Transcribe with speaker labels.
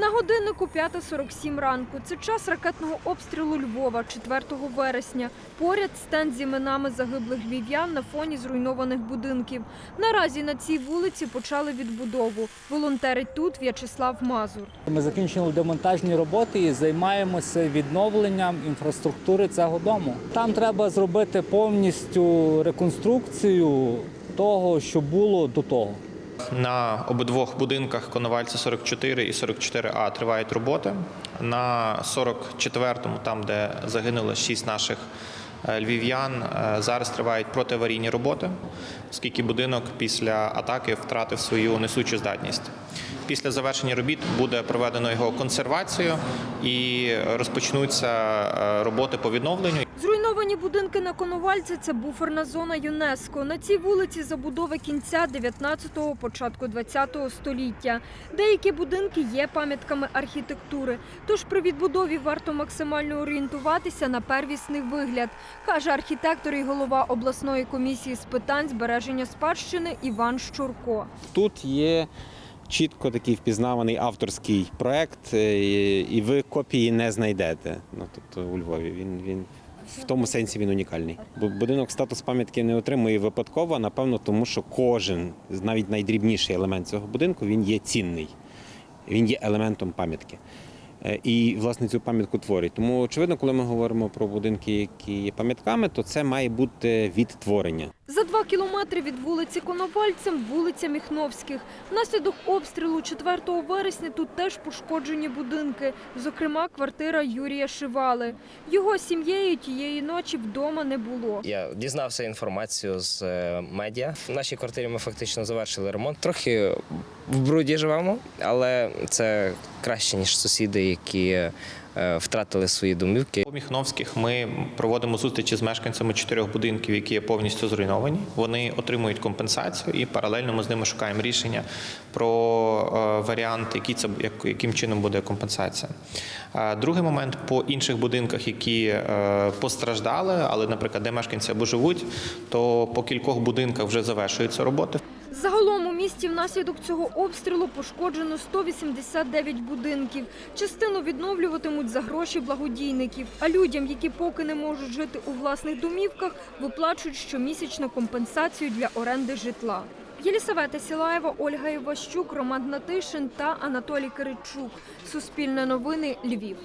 Speaker 1: На годиннику 5.47 ранку. Це час ракетного обстрілу Львова 4 вересня. Поряд стенд з іменами загиблих львів'ян на фоні зруйнованих будинків. Наразі на цій вулиці почали відбудову. Волонтерить тут В'ячеслав Мазур.
Speaker 2: Ми закінчили демонтажні роботи і займаємося відновленням інфраструктури цього дому. Там треба зробити повністю реконструкцію того, що було до того.
Speaker 3: На обидвох будинках Коновальця 44 і 44А тривають роботи. На 44-му, там де загинуло 6 наших е, львів'ян, е, зараз тривають протиаварійні роботи, оскільки будинок після атаки втратив свою несучу здатність. Після завершення робіт буде проведено його консервацію і розпочнуться е, роботи по відновленню.
Speaker 1: Зруйновані будинки на Коновальці – це буферна зона ЮНЕСКО. На цій вулиці забудови кінця 19-го, початку 20-го століття. Деякі будинки є пам'ятками архітектури. Тож при відбудові варто максимально орієнтуватися на первісний вигляд, каже архітектор і голова обласної комісії з питань збереження спадщини Іван Щурко.
Speaker 4: Тут є чітко такий впізнаваний авторський проект, е, і ви копії не знайдете. Ну тобто у Львові він він. В тому сенсі він унікальний. Бо Будинок статус пам'ятки не отримує випадково, напевно, тому що кожен, навіть найдрібніший елемент цього будинку, він є цінний. Він є елементом пам'ятки. Е, І, власне, цю пам'ятку творить. Тому, очевидно, коли ми говоримо про будинки, які є пам'ятками, то це має бути відтворення.
Speaker 1: За два кілометри від вулиці Коновальцем вулиця Міхновських. Внаслідок обстрілу 4 вересня тут теж пошкоджені будинки, зокрема квартира Юрія Шивали. Його сім'єю тієї ночі вдома не було.
Speaker 5: Я дізнався інформацію з е, медіа. В нашій квартирі ми фактично завершили ремонт. Трохи в бруді живемо, але це краще ніж сусіди, які втратили свої домівки.
Speaker 3: У Міхновських ми проводимо зустрічі з мешканцями чотирьох будинків, які є повністю зруйновані. Вони отримують компенсацію і паралельно ми з ними шукаємо рішення про е, варіант, який це яким чином буде компенсація. Е, Другий момент по інших будинках, які е, постраждали, але, наприклад, де мешканці або живуть, то по кількох будинках вже завершуються роботи.
Speaker 1: Загалом у місті внаслідок цього обстрілу пошкоджено 189 будинків. Частину відновлюватимуть за гроші благодійників. А людям, які поки не можуть жити у власних домівках, виплачують щомісячну компенсацію для оренди житла. Єлісавета Сілаєва, Ольга Іващук, Роман Натишин та Анатолій Киричук. Суспільне новини Львів.